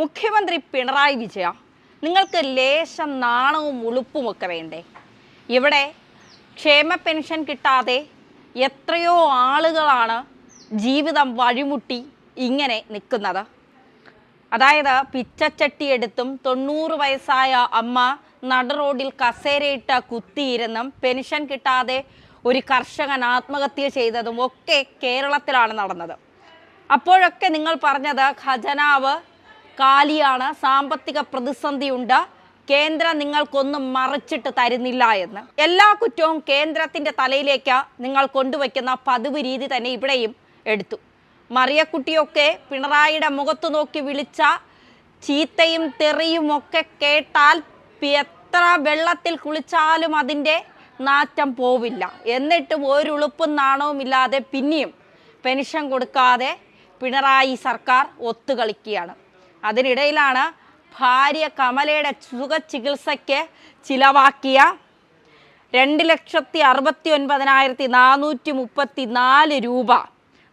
മുഖ്യമന്ത്രി പിണറായി വിജയ നിങ്ങൾക്ക് ലേശം നാണവും ഉളുപ്പുമൊക്കെ വേണ്ടേ? ഇവിടെ ക്ഷേമ പെൻഷൻ കിട്ടാതെ എത്രയോ ആളുകളാണ് ജീവിതം വഴിമുട്ടി ഇങ്ങനെ നിൽക്കുന്നത്. അതായത് പിച്ചച്ചട്ടി എടുത്തും തൊണ്ണൂറ് വയസ്സായ അമ്മ നടുറോഡിൽ കസേരയിട്ട കുത്തിയിരുന്നും പെൻഷൻ കിട്ടാതെ ഒരു കർഷകൻ ആത്മഹത്യ ചെയ്തതും ഒക്കെ കേരളത്തിലാണ് നടന്നത്. അപ്പോഴൊക്കെ നിങ്ങൾ പറഞ്ഞത് ഖജനാവ് കാലിയാണ് സാമ്പത്തിക പ്രതിസന്ധിയുണ്ട് കേന്ദ്രം നിങ്ങൾക്കൊന്നും മറച്ചിട്ട് തരുന്നില്ല എന്ന്. എല്ലാ കുറ്റവും കേന്ദ്രത്തിന്റെ തലയിലേക്ക് നിങ്ങൾ കൊണ്ടുവയ്ക്കുന്ന പതിവ് രീതി തന്നെ ഇവിടെയും എടുത്തു. മറിയക്കുട്ടിയൊക്കെ പിണറായിയുടെ മുഖത്ത് നോക്കി വിളിച്ച ചീത്തയും തെറിയും ഒക്കെ കേട്ടാൽ എത്ര വെള്ളത്തിൽ കുളിച്ചാലും അതിന്റെ നാറ്റം പോവില്ല. എന്നിട്ടും ഒരു ഉളുപ്പും നാണവും ഇല്ലാതെ പിന്നെയും പെൻഷൻ കൊടുക്കാതെ പിണറായി സർക്കാർ ഒത്തുകളിക്കുകയാണ്. അതിനിടയിലാണ് ഭാര്യ കമലയുടെ സുഖ ചികിത്സയ്ക്ക് ചിലവാക്കിയ രണ്ട് ലക്ഷത്തി അറുപത്തി ഒൻപതിനായിരത്തി നാനൂറ്റി മുപ്പത്തി നാല് രൂപ.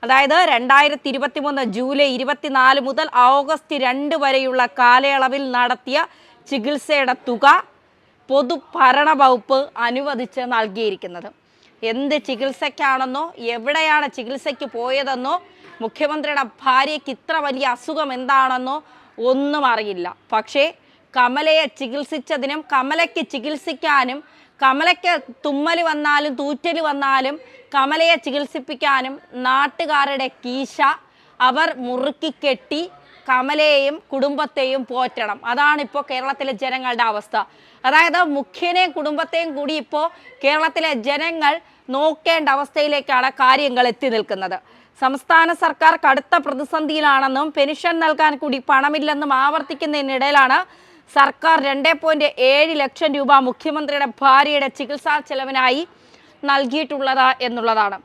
അതായത് രണ്ടായിരത്തി ഇരുപത്തി മൂന്ന് ജൂലൈ ഇരുപത്തിനാല് മുതൽ ഓഗസ്റ്റ് രണ്ട് വരെയുള്ള കാലയളവിൽ നടത്തിയ ചികിത്സയുടെ തുക പൊതുഭരണ വകുപ്പ് അനുവദിച്ച് നൽകിയിരിക്കുന്നത്. എന്ത് ചികിത്സയ്ക്കാണെന്നോ എവിടെയാണ് ചികിത്സയ്ക്ക് പോയതെന്നോ മുഖ്യമന്ത്രിയുടെ ഭാര്യയ്ക്ക് ഇത്ര വലിയ അസുഖം എന്താണെന്നോ ഒന്നും അറിയില്ല. പക്ഷേ കമലയെ ചികിത്സിച്ചതിനും കമലയ്ക്ക് ചികിത്സിക്കാനും കമലയ്ക്ക് തുമ്മൽ വന്നാലും തൂറ്റൽ വന്നാലും കമലയെ ചികിത്സിപ്പിക്കാനും നാട്ടുകാരുടെ കീശ അവർ മുറുക്കി കെട്ടി കമലയെയും കുടുംബത്തെയും പോറ്റണം. അതാണ് ഇപ്പോൾ കേരളത്തിലെ ജനങ്ങളുടെ അവസ്ഥ. അതായത് മുഖ്യനെയും കുടുംബത്തെയും കൂടി ഇപ്പോൾ കേരളത്തിലെ ജനങ്ങൾ നോക്കേണ്ട അവസ്ഥയിലേക്കാണ് കാര്യങ്ങൾ എത്തി നിൽക്കുന്നത്. സംസ്ഥാന സർക്കാർ കടുത്ത പ്രതിസന്ധിയിലാണെന്നും പെൻഷൻ നൽകാൻ കൂടി പണമില്ലെന്നും ആവർത്തിക്കുന്നതിനിടയിലാണ് സർക്കാർ രണ്ട് പോയിന്റ് ഏഴ് ലക്ഷം രൂപ മുഖ്യമന്ത്രിയുടെ ഭാര്യയുടെ ചികിത്സാ ചെലവിനായി നൽകിയിട്ടുള്ളത് എന്നുള്ളതാണ്.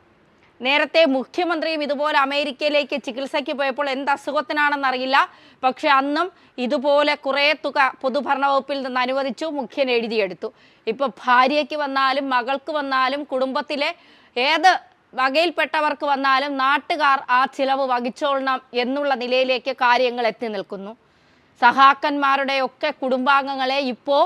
നേരത്തെ മുഖ്യമന്ത്രിയും ഇതുപോലെ അമേരിക്കയിലേക്ക് ചികിത്സയ്ക്ക് പോയപ്പോൾ എന്ത് അസുഖത്തിനാണെന്നറിയില്ല. പക്ഷെ അന്നും ഇതുപോലെ കുറേ തുക പൊതുഭരണ വകുപ്പിൽ നിന്ന് അനുവദിച്ചു മുഖ്യൻ എഴുതിയെടുത്തു. ഇപ്പോൾ ഭാര്യയ്ക്ക് വന്നാലും മകൾക്ക് വന്നാലും കുടുംബത്തിലെ ഏത് വകയിൽപ്പെട്ടവർക്ക് വന്നാലും നാട്ടുകാർ ആ ചിലവ് വഹിച്ചോളണം എന്നുള്ള നിലയിലേക്ക് കാര്യങ്ങൾ എത്തി നിൽക്കുന്നു. സഹാക്കന്മാരുടെ ഒക്കെ കുടുംബാംഗങ്ങളെ ഇപ്പോൾ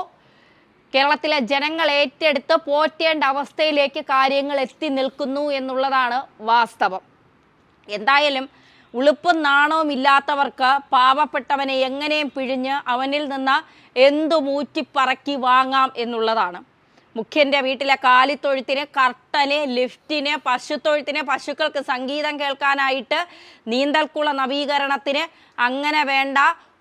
കേരളത്തിലെ ജനങ്ങൾ ഏറ്റെടുത്ത് പോറ്റേണ്ട അവസ്ഥയിലേക്ക് കാര്യങ്ങൾ എത്തി നിൽക്കുന്നു എന്നുള്ളതാണ് വാസ്തവം. എന്തായാലും ഉളുപ്പും നാണവും ഇല്ലാത്തവർക്ക് പാവപ്പെട്ടവനെ എങ്ങനെയും പിഴിഞ്ഞ് അവനിൽ നിന്ന് എന്തു മൂറ്റിപ്പറക്കി വാങ്ങാം എന്നുള്ളതാണ്. മുഖ്യന്റെ വീട്ടിലെ കാലിത്തൊഴുത്തിന് കർട്ടന് ലിഫ്റ്റിന് പശുത്തൊഴുത്തിന് പശുക്കൾക്ക് സംഗീതം കേൾക്കാനായിട്ട് നീന്തൽക്കുള നവീകരണത്തിന് അങ്ങനെ വേണ്ട.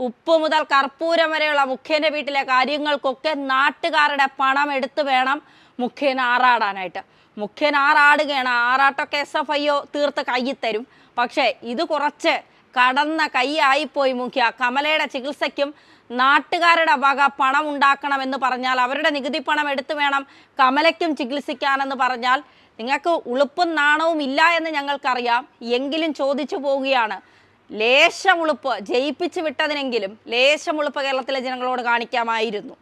ഉപ്പ് മുതൽ കർപ്പൂരം വരെയുള്ള മുഖ്യന്റെ വീട്ടിലെ കാര്യങ്ങൾക്കൊക്കെ നാട്ടുകാരുടെ പണം എടുത്തു വേണം മുഖ്യൻ ആറാടാനായിട്ട്. മുഖ്യൻ ആറാടുകയാണ്. ആറാട്ടൊക്കെ എസ് എഫ് ഐ ഒ തീർത്ത് കയ്യിൽ തരും. പക്ഷേ ഇത് കുറച്ച് കടന്ന കൈയായിപ്പോയി മുഖ്യ. കമലയുടെ ചികിത്സയ്ക്കും നാട്ടുകാരുടെ വക പണം ഉണ്ടാക്കണമെന്ന് പറഞ്ഞാൽ അവരുടെ നികുതി പണം എടുത്തു വേണം കമലയ്ക്കും ചികിത്സിക്കാനെന്ന് പറഞ്ഞാൽ നിങ്ങൾക്ക് ഉളുപ്പും നാണവും ഇല്ല എന്ന് ഞങ്ങൾക്കറിയാം. എങ്കിലും ചോദിച്ചു പോവുകയാണ്. ലേശം ഉളുപ്പ് ജയിപ്പിച്ചു വിട്ടതിനെങ്കിലും ലേശം ഉളുപ്പ് കേരളത്തിലെ ജനങ്ങളോട് കാണിക്കാമായിരുന്നു.